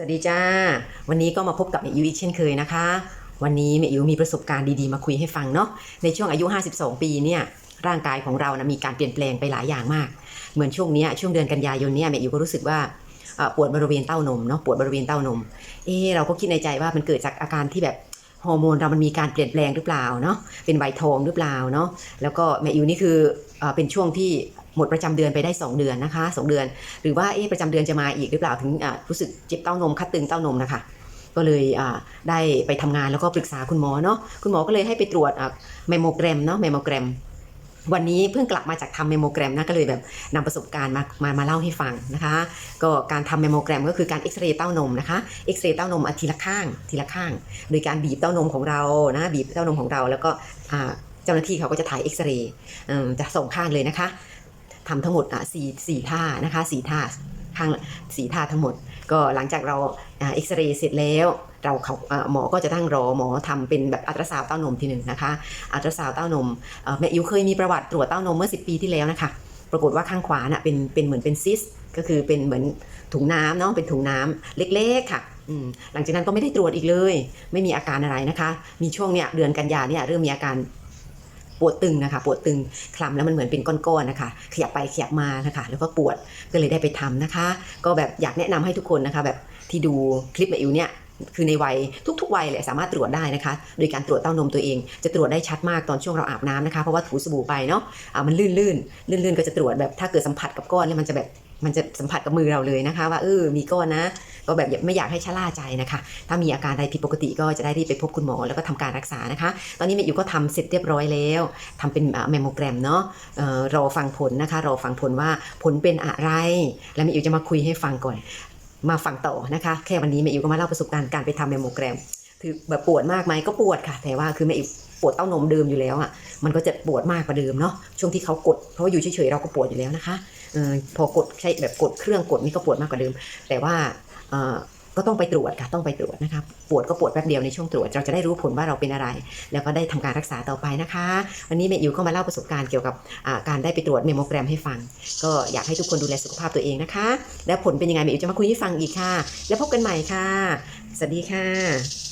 วัสดีจ้า วันนี้ก็มาพบกับแม่อิวอีกเช่นเคยนะคะ วันนี้แม่อิวมีประสบการณ์ดีๆมาคุยให้ฟังเนาะ ในช่วงอายุ 52 ปีเนี่ยร่างกายของเรานะมีการเปลี่ยนแปลงไปหลายอย่างมาก เหมือนช่วงนี้ช่วงเดือนกันยายนเนี่ยแม่อิวก็รู้สึกว่าปวดบริเวณเต้านมเนาะปวดบริเวณเต้านม เออเราก็คิดในใจว่ามันเกิดจากอาการที่แบบฮอร์โมนเรามันมีการเปลี่ยนแปลงหรือเปล่าเนาะเป็นวัยทองหรือเปล่าเนาะแล้วก็แม่อิวนี่คืออเป็นช่วงที่ หมดประจำเดือนไปได้2เดือนนะคะ2เดือน หรือว่าเอ๊ประจำเดือนจะมาอีกหรือเปล่าถึงรู้สึกเจ็บเต้านมคัดตึงเต้านมนะคะก็เลยได้ไปทำงานแล้วก็ปรึกษาคุณหมอเนาะคุณหมอก็เลยให้ไปตรวจเมมโมแกรมเนาะเมมโมแกรม วันนี้เพิ่งกลับมาจากทำเมมโมแกรมนะก็เลยแบบนำประสบการณ์มามามาเล่าให้ฟังนะคะ ก็การทำเมมโมแกรมก็คือการเอ็กซเรย์เต้านมนะคะเอ็กซเรย์เต้านมอาทีละข้างทีละข้าง โดยการบีบเต้านมของเรานะบีบเต้านมของเราแล้วก็เจ้าหน้าที่เขาก็จะถ่ายเอ็กซเรย์จะส่งข้างเลยนะคะ ทำทั้งหมดอะสี่สี่ท่านะคะสี่ท่าข้างสี่ท่าทั้งหมด ก็หลังจากเราเอ็กซเรย์เสร็จแล้ว เราเขาหมอก็จะตั้งรอหมอทำเป็นแบบอัลตราซาวเต้านมทีหนึ่งนะคะอัลตราซาวเต้านมแม่อิวเคยมีประวัติตรวจเต้านมเมื่อ 10 ปีที่แล้วนะคะ ปรากฏว่าข้างขวาน่ะเป็นเป็นเหมือนเป็นซิสก็คือเป็นเหมือนถุงน้ำเนาะเป็นถุงน้ำเล็กๆค่ะหลังจากนั้นก็ไม่ได้ตรวจอีกเลย ไม่มีอาการอะไรนะคะ มีช่วงเนี้ยเดือนกันยาเนี่ยเริ่มมีอาการ ปวดตึงนะคะ ปวดตึงคลำแล้วมันเหมือนเป็นก้อนๆนะคะ ขยับไปขยับมานะคะ แล้วก็ปวดก็เลยได้ไปทำนะคะ ก็แบบอยากแนะนำให้ทุกคนนะคะ แบบที่ดูคลิปแม่อิวเนี่ยคือในวัยทุกๆวัยแหละสามารถตรวจได้นะคะ โดยการตรวจเต้านมตัวเอง จะตรวจได้ชัดมากตอนช่วงเราอาบน้ำนะคะ เพราะว่าถูสบู่ไปเนาะอ่ามันลื่นลื่นลื่นลื่นๆก็จะตรวจแบบถ้าเกิดสัมผัสกับก้อนเนี่ยมันจะแบบ มันจะสัมผัสกับมือเราเลยนะคะ ว่าเออมีก้อนนะ ก็แบบไม่อยากให้ชะล่าใจนะคะ ถ้ามีอาการใดผิดปกติก็จะได้รีบไปพบคุณหมอแล้วก็ทำการรักษานะคะ ตอนนี้แม่อยู่ก็ทำเสร็จเรียบร้อยแล้วทำเป็นเมมโมแกรมเนาะออรอฟังผลนะคะ รอฟังผลว่าผลเป็นอะไร แล้วแม่อิวจะมาคุยให้ฟังก่อน มาฟังต่อนะคะ แค่วันนี้แม่อิวก็มาเล่าประสบการณ์การไปทำเมมโมแกรมคือแบบปวดมากไหมก็ปวดค่ะ แต่ว่าคือแม่ปวดเต้านมเดิมอยู่แล้วอะมันก็จะปวดมากกว่าเดิมเนาะช่วงที่เขากดเพราะว่าอยู่เฉยๆเราก็ปวดอยู่แล้วนะคะ พอกดใช้แบบกดเครื่องกดนี่ก็ปวดมากกว่าเดิม แต่ว่าก็ต้องไปตรวจค่ะต้องไปตรวจนะคะปวดก็ปวดแป๊บเดียวในช่วงตรวจเราจะได้รู้ผลว่าเราเป็นอะไร แล้วก็ได้ทำการรักษาต่อไปนะคะ วันนี้แม่อิวก็มาเล่าประสบการณ์เกี่ยวกับการได้ไปตรวจเมมโมแกรมให้ฟัง ก็อยากให้ทุกคนดูแลสุขภาพตัวเองนะคะ แล้วผลเป็นยังไงแม่อิวจะมาคุยให้ฟังอีกค่ะ แล้วพบกันใหม่ค่ะ สวัสดีค่ะ